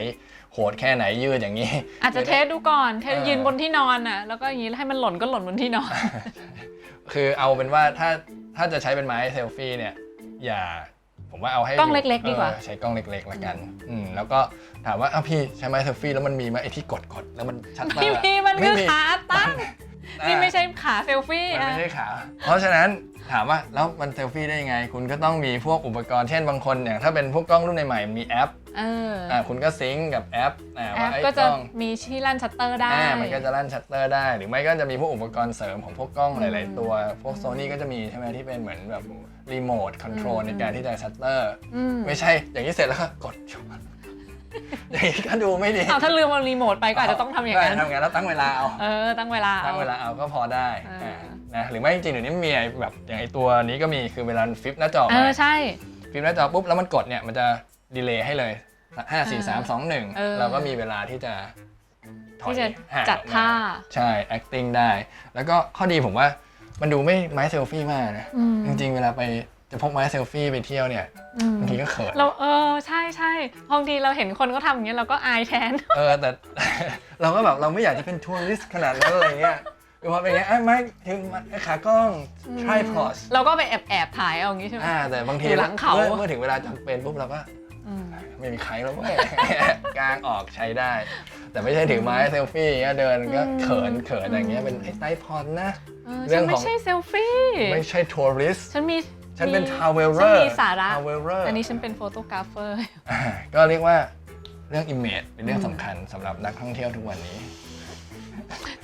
[SPEAKER 2] โหดแค่ไหนยืดอย่างนี้
[SPEAKER 1] อาจจะเทสดูก่อนเทส
[SPEAKER 2] เออ
[SPEAKER 1] ยืนบนที่นอนน่ะแล้วก็อย่างนี้ให้มันหล่นก็หล่นบนที่นอน
[SPEAKER 2] คือเอาเป็นว่าถ้าถ้าจะใช้เป็นไม้เซลฟี่เนี่ย อย่า ผมว่าเอาให้
[SPEAKER 1] กล้อง
[SPEAKER 2] ยู่
[SPEAKER 1] เล็กๆดีกว่า
[SPEAKER 2] ออใช้กล้องเล็กๆละกันอืมแล้วก็ถามว่าอ้าวพี่ใช้ไม้เซลฟี่แล้วมันมีไหมไอ้ที่กดกดแล้วมันชัดเตอ
[SPEAKER 1] พี่
[SPEAKER 2] ร์อะ
[SPEAKER 1] พี่มันคือขาตั้ง
[SPEAKER 2] อ่า
[SPEAKER 1] นี่ไม่ใช่ขาเซลฟี่
[SPEAKER 2] มัน
[SPEAKER 1] อะ
[SPEAKER 2] ไม่ใช่ขาเพราะฉะนั้นถามว่าแล้วมันเซลฟี่ได้ยังไง คุณก็ต้องมีพวกอุปกรณ์เช่นบางคนอย่างถ้าเป็นพวกกล้องรุ่นใหม่ๆมีแอป
[SPEAKER 1] เออ
[SPEAKER 2] อ่าคุณก็ซิงก์กับแอปอ่า
[SPEAKER 1] แอ
[SPEAKER 2] ว่า
[SPEAKER 1] ป
[SPEAKER 2] ไอ้
[SPEAKER 1] ก็
[SPEAKER 2] ก
[SPEAKER 1] จะ
[SPEAKER 2] ล้อง
[SPEAKER 1] มีที่ลั่นชัตเตอร์ได้
[SPEAKER 2] อ่ามันก็จะลั่นชัตเตอร์ได้ หรือไม่ก็จะมีพวกอุปกรณ์เสริมของพวกกล้องหลาย
[SPEAKER 1] อืม
[SPEAKER 2] ๆตัว พวกโซนี่ก็จะมีใช่ไหมที่เป็นเหมือนแบบ รีโมทคอนโทรล
[SPEAKER 1] อืม
[SPEAKER 2] ในการที่จะชัตเตอร์
[SPEAKER 1] อืม
[SPEAKER 2] ไม่ใช่อย่างนี้เสร็จแล้วก็กดอย่างนี้ก็ดูไม่ดี
[SPEAKER 1] เอาถ้าลืมเอารีโมทไปก็อาจจะต้องทำอย่างนั้น
[SPEAKER 2] ใช่ทำงานแล้วตั้งเวลาเอา
[SPEAKER 1] เออตั้งเวลา
[SPEAKER 2] ตั้งเวลาเอาก็พอได้
[SPEAKER 1] เอออ่า
[SPEAKER 2] นะหรือไม่จริงๆเดี๋ยวนี้มันมีไอ้แบบอย่างไอตัวนี้ก็มีคือเวลาฟลิปหน้าจอ
[SPEAKER 1] เอ
[SPEAKER 2] มา
[SPEAKER 1] อใช่
[SPEAKER 2] ฟลิปหน้าจอปุ๊บแล้วมันกดเนี่ยมันจะดีเลย์ให้เลยห้าสี่สามสองหนึ่ง
[SPEAKER 1] เออ
[SPEAKER 2] เราก็มีเวลาที่จะถอย
[SPEAKER 1] ที่จะ
[SPEAKER 2] ห่าง
[SPEAKER 1] จัด
[SPEAKER 2] ออกม
[SPEAKER 1] ท่า
[SPEAKER 2] ใช่ acting ได้ แล้วก็ข้อดีผมว่า มันดูไม่ไม้เซลฟี่มากนะ
[SPEAKER 1] อืม
[SPEAKER 2] จริงๆ เวลาไปจะพกไม้เซลฟี่ไปเที่ยวเนี่ย
[SPEAKER 1] อืม
[SPEAKER 2] บางทีก็เขิน
[SPEAKER 1] เราเออใช่ใช่บางทีเราเห็นคนก็ทำอย่างเงี้ยเราก็อายแทน
[SPEAKER 2] เออแต่ เราก็แบบเราไม่อยากจะเป็นทัวริสต์ขนาดนั้นอะไรเงี้ยคือพอเป็นอย่างเงี้ยอะไม่ถึงขากล้อง tripod
[SPEAKER 1] เราก็ไปแอบแอบถ่ายเอาอย่างงี้ใช่ไหม
[SPEAKER 2] อ่าแต่บางที
[SPEAKER 1] อยู่หลังเขา
[SPEAKER 2] มื่อเมื่อถึงเวลาจำเป็นปุ๊บเราก็
[SPEAKER 1] อืม
[SPEAKER 2] ไม่มีใครแล้วเว้ยกางออกใช้ได้ แต่ไม่ใช่ถือไม้เซลฟี่อย่างเงี้ยเดินก็
[SPEAKER 1] อืม
[SPEAKER 2] เขินเขินอย่างเงี้ยเป็นไอ้ไตพอดนะ
[SPEAKER 1] เออ
[SPEAKER 2] เรื่
[SPEAKER 1] ฉั
[SPEAKER 2] อนง
[SPEAKER 1] ไม่
[SPEAKER 2] ของ
[SPEAKER 1] ใช่เซลฟี่
[SPEAKER 2] ไม่ใช่ทัวริสต์
[SPEAKER 1] ฉันมี
[SPEAKER 2] ฉันเป็น
[SPEAKER 1] มี
[SPEAKER 2] ทาวเวลเร
[SPEAKER 1] ฉั
[SPEAKER 2] อนร์
[SPEAKER 1] มีสาระ
[SPEAKER 2] ทาวเวลเรอร์
[SPEAKER 1] อันนี้ฉันเป็นโฟโตกราฟเฟอร์
[SPEAKER 2] ก็เรียกว่าเรื่อง image เป็นเรื่องสำคัญสำหรับนักท่องเที่ยวทุกวันนี้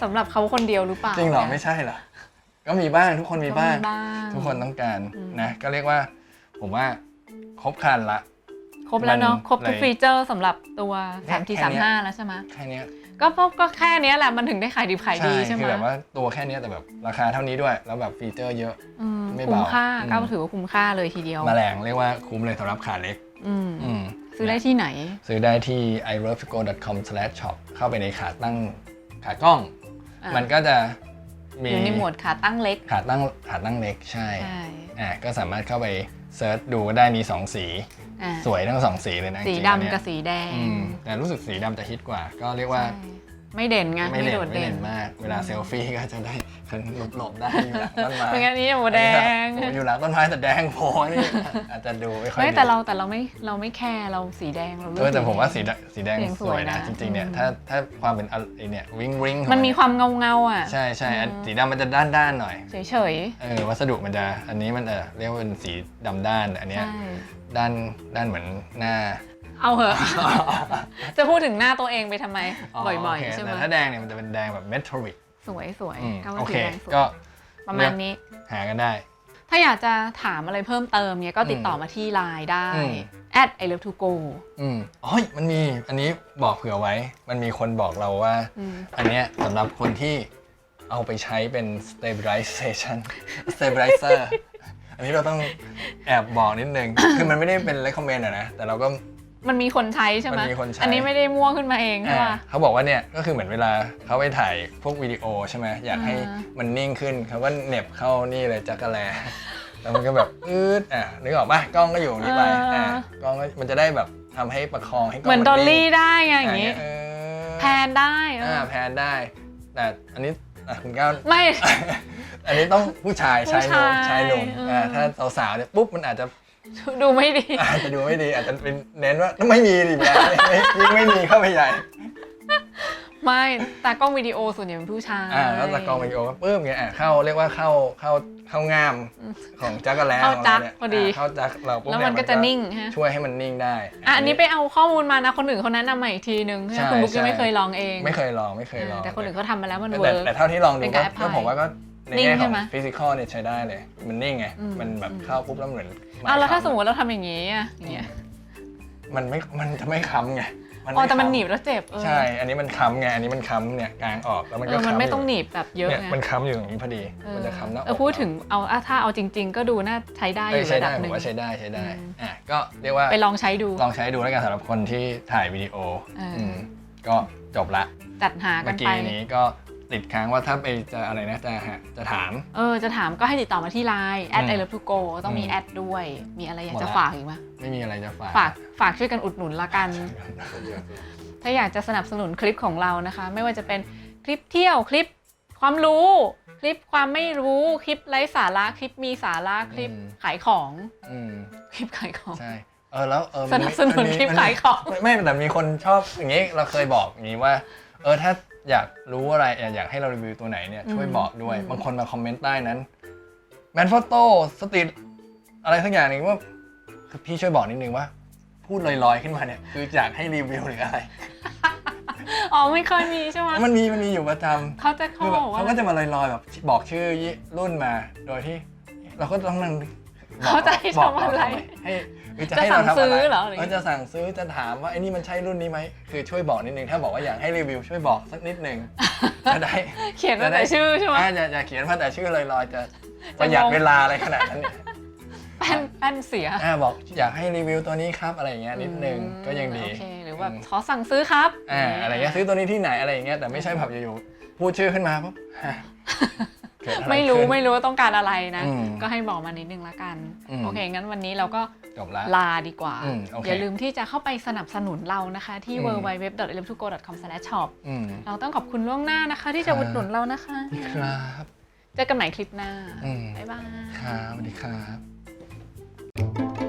[SPEAKER 1] สำหรับเขาคนเดียวหรือเปล่า
[SPEAKER 2] จริงเหรอไม่ใช่เหรอก็มีบ้างทุกคนมีบ้าง
[SPEAKER 1] ก็บ้าง
[SPEAKER 2] ทุกคนต้องการ
[SPEAKER 1] อืม
[SPEAKER 2] นะก็เรียกว่า ผมว่าครบครันละ
[SPEAKER 1] ครบแล้วเนาะ
[SPEAKER 2] มัน
[SPEAKER 1] ครบทุก
[SPEAKER 2] เลย
[SPEAKER 1] ฟีเจอร์สำหรับตัว
[SPEAKER 2] แค่
[SPEAKER 1] 3 t
[SPEAKER 2] แค่เนี้ย
[SPEAKER 1] 3 5 แล้วใช่ไหม
[SPEAKER 2] แค่เนี้ย
[SPEAKER 1] ก็เพราะก็แค่เนี้ยแหละมันถึงได้ขายดีขายดีใช่ไหม
[SPEAKER 2] คือแบบว่าตัวแค่เนี้ยแต่แบบราคาเท่านี้ด้วย แล้วแบบฟีเจอร์เยอะ
[SPEAKER 1] อืม
[SPEAKER 2] ไม่
[SPEAKER 1] คุ้
[SPEAKER 2] เบาม
[SPEAKER 1] ค่า
[SPEAKER 2] อืม
[SPEAKER 1] ก็ถือว่าคุ้มค่าเลยทีเดียว
[SPEAKER 2] มาแรงเรียกว่าคุ้มเลยสำหรับขาเล็ก
[SPEAKER 1] อืม
[SPEAKER 2] อืม
[SPEAKER 1] ซื้อได้ที่ไหน
[SPEAKER 2] ซื้อได้ที่ i r o v e g o c o m s h o p เข้าไปในขาตั้งขากล้อง
[SPEAKER 1] อะ
[SPEAKER 2] มันก็จะมี
[SPEAKER 1] อยู่ในหมวดขาตั้งเล็ก
[SPEAKER 2] ขาตั้งขาตั้งเล็กใช่
[SPEAKER 1] ใช่
[SPEAKER 2] อ่าก็สามารถเข้าไป เซิร์ชดูก็ได้มี 2 สี
[SPEAKER 1] อะ
[SPEAKER 2] สวยทั้งสองสีเลยนะ
[SPEAKER 1] สี
[SPEAKER 2] จริงๆ
[SPEAKER 1] ดำ
[SPEAKER 2] เนี่ย
[SPEAKER 1] กับสีแดง
[SPEAKER 2] อืมแต่รู้สึกสีดำจะฮิตกว่า ก็เรียกว่า
[SPEAKER 1] ใช่ ไม่เด่นไง
[SPEAKER 2] ไม่
[SPEAKER 1] ไม่
[SPEAKER 2] เด่น
[SPEAKER 1] โดด
[SPEAKER 2] ไม่
[SPEAKER 1] เด่
[SPEAKER 2] เด่
[SPEAKER 1] น
[SPEAKER 2] นมาก เวลาเซลฟี่ก็จะได้หลบๆได้อยู่หลังต้นไม้
[SPEAKER 1] เป็นงั้นนี้หมูแดง
[SPEAKER 2] โอ้อยู่หลังต้นไม้แต่แดงโพนี่อาจจะดูไม่ค่อย
[SPEAKER 1] ไม่
[SPEAKER 2] ดี
[SPEAKER 1] แต่เราแต่เราไม่เราไม่แคร์เราสีแดงเราเลื
[SPEAKER 2] เออแต่ผมว่าสี
[SPEAKER 1] แดง
[SPEAKER 2] แดงสีแดง
[SPEAKER 1] สีแดง
[SPEAKER 2] สวยนะ
[SPEAKER 1] สวยนะ
[SPEAKER 2] จริงๆเนี่ย
[SPEAKER 1] อืม
[SPEAKER 2] ถ้าถ้าความเป็นอะไอเนี่ยวิงวิง
[SPEAKER 1] มันมีความเงาเงาๆอะ
[SPEAKER 2] ใช่ใช่อัน
[SPEAKER 1] อืม
[SPEAKER 2] สีดำมันจะด้านด้านๆหน่อย
[SPEAKER 1] เฉยเฉย
[SPEAKER 2] เออวัสดุมันจะอันนี้มันเออเรียกว่าเป็นสีดำด้าน อัน
[SPEAKER 1] ๆ
[SPEAKER 2] เนี้ย
[SPEAKER 1] ใช่
[SPEAKER 2] ด้านด้านเหมือนหน้า
[SPEAKER 1] เอาเหอะ จะพูดถึงหน้าตัวเองไปทำไม บ่อย
[SPEAKER 2] โเค
[SPEAKER 1] ๆใช่ไหม
[SPEAKER 2] แต่ถ้าแดงเนี่ยมันจะเป็นแดงแบบเมทัลลิก
[SPEAKER 1] สวยสวย
[SPEAKER 2] อืม
[SPEAKER 1] ก็ว่า
[SPEAKER 2] โอ
[SPEAKER 1] สี
[SPEAKER 2] เค
[SPEAKER 1] แดงสวย
[SPEAKER 2] ก็
[SPEAKER 1] ประมาณนี้
[SPEAKER 2] หากันได้
[SPEAKER 1] ถ้าอยากจะถามอะไรเพิ่มเติมเนี่ยก็ติดต่อมาที่ไลน์ได้
[SPEAKER 2] อืม
[SPEAKER 1] at i love to go
[SPEAKER 2] อืมอ๋อมันมีอันนี้บอกเผื่อไว้ มันมีคนบอกเราว่า
[SPEAKER 1] อืม
[SPEAKER 2] อันเนี้ยสำหรับคนที่เอาไปใช้เป็น stabilization stabilizer อันนี้เราต้องแอบบอกนิดนึง คือมันไม่ได้เป็น recommend อะนะ แต่เราก็
[SPEAKER 1] มันมีคนใช้ใช่ไหม
[SPEAKER 2] มันมีคนใช้
[SPEAKER 1] อันนี้ไม่ได้มั่วขึ้นมาเองใช่
[SPEAKER 2] อ่า
[SPEAKER 1] ป่ะ
[SPEAKER 2] เขาบอกว่าเนี่ยก็คือเหมือนเวลาเขาไปถ่ายพวกวิดีโอใช่ไหมอยากให้
[SPEAKER 1] อ่า
[SPEAKER 2] มันนิ่งขึ้นเขาก็เหน็บเข้านี่เลยจักรแล แล้วมันก็แบบอืดอะนึกออกปะกล้องก็อยู่อย่างนี้ไปอ่ากล้องก็มันจะได้แบบทำให้ประคองให้กล้อง
[SPEAKER 1] เหมือน
[SPEAKER 2] มั
[SPEAKER 1] ดอล
[SPEAKER 2] ง
[SPEAKER 1] ลี่ได้ไงอย่างนี้
[SPEAKER 2] เออ
[SPEAKER 1] แพนได้เออ
[SPEAKER 2] อ่า
[SPEAKER 1] อ
[SPEAKER 2] แพนได้แต่อันนี้อะคุณก้าว
[SPEAKER 1] ไม่
[SPEAKER 2] อันนี้ต้องผู้ชาย
[SPEAKER 1] ผู้
[SPEAKER 2] ชายหนุ่ม
[SPEAKER 1] ชาย
[SPEAKER 2] ชายหนุ่ม
[SPEAKER 1] เอออ่
[SPEAKER 2] อ่าถ้าสาวๆเนี่ยปุ๊บมันอาจจะ
[SPEAKER 1] ดูไม่ดี
[SPEAKER 2] อาจจะดูไม่ดีอาจจะเป็นเน้นว่าไม่มีดิแบบยิ่งไม่มีเข้าไปใหญ่
[SPEAKER 1] ไม่แต่กล้องวิดีโอส่วนใหญ่เป็นผู้ชาย
[SPEAKER 2] อ่าแล้วตะกรองวิดีโอปุ๊บเงี้ยอะเข้าเรียกว่าเข้าเข้าเข้างามของจักรแล้
[SPEAKER 1] เข้าจัก
[SPEAKER 2] นี่ย
[SPEAKER 1] พอดี
[SPEAKER 2] เข้าจักเราปุ๊บ
[SPEAKER 1] แล้ว
[SPEAKER 2] เย
[SPEAKER 1] มันก็จะนิ่งฮะ
[SPEAKER 2] ช่วยให้มันนิ่งได้
[SPEAKER 1] อะอันนี้ไปเอาข้อมูลมานะคนอื่นเขาแนะนำมาอีกทีนึง
[SPEAKER 2] ใช่
[SPEAKER 1] คุณบุ๊กยัง
[SPEAKER 2] ใช่
[SPEAKER 1] ไม่เคยลองเอง
[SPEAKER 2] ไม่เคยลองไม่เคยลอง
[SPEAKER 1] แต่คนอื่นเขาทำมาแล้วมัน
[SPEAKER 2] แต่
[SPEAKER 1] เวิร์ก
[SPEAKER 2] แต่เท่าที่ลองดู
[SPEAKER 1] เป็น
[SPEAKER 2] ก็
[SPEAKER 1] การ apply
[SPEAKER 2] ก็ผมว่าก็ ใน
[SPEAKER 1] นิ่ง
[SPEAKER 2] แง่ข
[SPEAKER 1] ใช่
[SPEAKER 2] อง
[SPEAKER 1] ไหม
[SPEAKER 2] ฟิสิกอลเนี่ยใช้ได้เลย มันนิ่งไง
[SPEAKER 1] อืม
[SPEAKER 2] มันแบบ
[SPEAKER 1] อืม
[SPEAKER 2] เข้าปุ๊บแล้วเหมือน
[SPEAKER 1] อ้าวแล้วถ้า
[SPEAKER 2] ไค้ำ
[SPEAKER 1] สมมติเราทำอย่างนี้อะอย่างเงี้ย
[SPEAKER 2] มันไม่ มันจะไม่ค้ำไง
[SPEAKER 1] อ๋อแต่มัน
[SPEAKER 2] ไค้ำ
[SPEAKER 1] หนีบแล้วเจ็บเออ
[SPEAKER 2] ใช่ อันนี้มันค้ำไง อันนี้มันค้ำเนี่ยกลางออกแล้วมัน
[SPEAKER 1] เอ
[SPEAKER 2] ก็
[SPEAKER 1] อมัน
[SPEAKER 2] ค้ำ
[SPEAKER 1] ไม่ต้อง
[SPEAKER 2] ยู่
[SPEAKER 1] หนีบแบบเยอะ
[SPEAKER 2] เนี่ย
[SPEAKER 1] ไง
[SPEAKER 2] มันค้ำอยู่อย่างนี้พอดี
[SPEAKER 1] เออ
[SPEAKER 2] มันจะค้ำหน้าอก
[SPEAKER 1] เออพูดถึงเอาอะถ้าเอาจริง ๆ ก็ดูน่าใช้ได้อ
[SPEAKER 2] เอ้ย
[SPEAKER 1] ยู่
[SPEAKER 2] ใช้
[SPEAKER 1] ระดั
[SPEAKER 2] ได้
[SPEAKER 1] บห
[SPEAKER 2] ผ
[SPEAKER 1] นึ่
[SPEAKER 2] ม
[SPEAKER 1] ง
[SPEAKER 2] ว่าใช้ได้ใช้ได้
[SPEAKER 1] อืม
[SPEAKER 2] อะก็เรียกว่า
[SPEAKER 1] ไปลองใช้ดู
[SPEAKER 2] ลองใช้ดูแล้วกันสำหรับคนที่ถ่ายวิดีโอ
[SPEAKER 1] เอออื
[SPEAKER 2] มก็จบละ
[SPEAKER 1] จัดหากั
[SPEAKER 2] เมื่
[SPEAKER 1] น
[SPEAKER 2] อ
[SPEAKER 1] ไป
[SPEAKER 2] กี้นี้ก็ ติดค้างว่าถ้าไปจะอะไรนะจะหาจะถาม
[SPEAKER 1] เออจะถามก็ให้ติดต่อมาที่ไลน์ at
[SPEAKER 2] อืม
[SPEAKER 1] i love to go ต้องมี
[SPEAKER 2] อืม
[SPEAKER 1] แอดด้วย มีอะไรอยาก
[SPEAKER 2] หมด
[SPEAKER 1] จะ
[SPEAKER 2] ละ
[SPEAKER 1] ฝากอีกไหม
[SPEAKER 2] ไม่มีอะไรจะฝาก
[SPEAKER 1] ฝากฝากช่วยกันอุดหนุนละกัน ถ้าอยากจะสนับสนุนคลิปของเรานะคะ ไม่ว่าจะเป็นคลิปเที่ยวคลิปความรู้ คลิปความไม่รู้คลิปไร้สาระคลิปมีสาระคลิป
[SPEAKER 2] อืม
[SPEAKER 1] ขายของ
[SPEAKER 2] อืม
[SPEAKER 1] คลิปขายของ
[SPEAKER 2] ใช่เออแล้วเออ
[SPEAKER 1] สนับสนุน
[SPEAKER 2] มัมี
[SPEAKER 1] คลิป
[SPEAKER 2] มัมี
[SPEAKER 1] ขายของ
[SPEAKER 2] ไม่ไม่แต่มีคนชอบอย่างนี้เราเคยบอกอย่างนี้ว่า เออถ้า อยากรู้อะไรอยากให้เรารีวิวตัวไหนเนี่ยช่วย
[SPEAKER 1] อืม
[SPEAKER 2] บอกด้วย
[SPEAKER 1] อืม
[SPEAKER 2] บางคนมาคอมเมนต์ใต้นั้นแมนโฟโต้สตรีทอะไรสักอย่างหนึ่งว่าคือพี่ช่วยบอกนิดนึงว่า พูดลอยๆขึ้นมาเนี่ย คืออยากให้รีวิวหรืออะไร
[SPEAKER 1] อ๋อไม่เคยมีใช่ไหม
[SPEAKER 2] มันมีมันมีอยู่ประจำ
[SPEAKER 1] เขาจะ
[SPEAKER 2] คื
[SPEAKER 1] เขา
[SPEAKER 2] อแบบ
[SPEAKER 1] บอกว่า
[SPEAKER 2] เขาก็จะมาลอยๆแบบบอกชื่อรุ่นมา โดยที่ เราก็ต้องนั่งบอก
[SPEAKER 1] เขาจะให้
[SPEAKER 2] บอก
[SPEAKER 1] ทำอะไร
[SPEAKER 2] ให้หรือ
[SPEAKER 1] จะ
[SPEAKER 2] ให้เรา
[SPEAKER 1] สั่ง
[SPEAKER 2] ทำ
[SPEAKER 1] ซื้
[SPEAKER 2] อะไร
[SPEAKER 1] อเหรอหรือ
[SPEAKER 2] เออจะสั่งซื้อจะถามว่าไอ้นี่มันใช่รุ่นนี้ไหมคือช่วยบอกนิดนึงถ้าบอกว่าอยากให้รีวิวช่วยบอกสักนิดนึงจะได้
[SPEAKER 1] เขียนตั้งแต่ชื่อใช่ไหม
[SPEAKER 2] อ่าอย่าอย่าเขียนมาแต่ชื่อลอยๆจะประหยัด
[SPEAKER 1] งง
[SPEAKER 2] เวลาอะไรขนาดนั้นเนี่ย
[SPEAKER 1] แป้นแป้นเสีย
[SPEAKER 2] อ่าบอกอยากให้รีวิวตัวนี้ครับอะไรอย่างเงี้ยนิดนึงก็ยังดี
[SPEAKER 1] โอเคหรือแบบขอสั่งซื้อครับ
[SPEAKER 2] อ่าอะไรเงี้ยซื้อตัวนี้ที่ไหนอะไรอย่างเงี้ยแต่ไม่ใช่แบบอยู่ๆพูดชื่อขึ้นมาปุ๊บฮะ เกิดอะ
[SPEAKER 1] ไม่รู้
[SPEAKER 2] ขึ้น
[SPEAKER 1] ไม่รู้ว่าต้องการอะไรนะ
[SPEAKER 2] อืม
[SPEAKER 1] ก็ให้บอกมานิดนึงละกัน
[SPEAKER 2] อืม
[SPEAKER 1] โอเค งั้นวันนี้เราก็
[SPEAKER 2] จบละ
[SPEAKER 1] ลาดีกว่า
[SPEAKER 2] อืมโอเค
[SPEAKER 1] อย่าลืมที่จะเข้าไปสนับสนุนเรานะคะ ที่
[SPEAKER 2] อืม
[SPEAKER 1] www.eleptugo.com/shop
[SPEAKER 2] อืม
[SPEAKER 1] เราต้องขอบคุณล่วงหน้านะคะ ที่จะ
[SPEAKER 2] ครับ
[SPEAKER 1] อุดหนุนเรานะคะ
[SPEAKER 2] ครับ
[SPEAKER 1] เจอกันใหม่คลิปหน้า
[SPEAKER 2] อืม
[SPEAKER 1] บ๊ายบาย
[SPEAKER 2] ครับสวัสดีครับ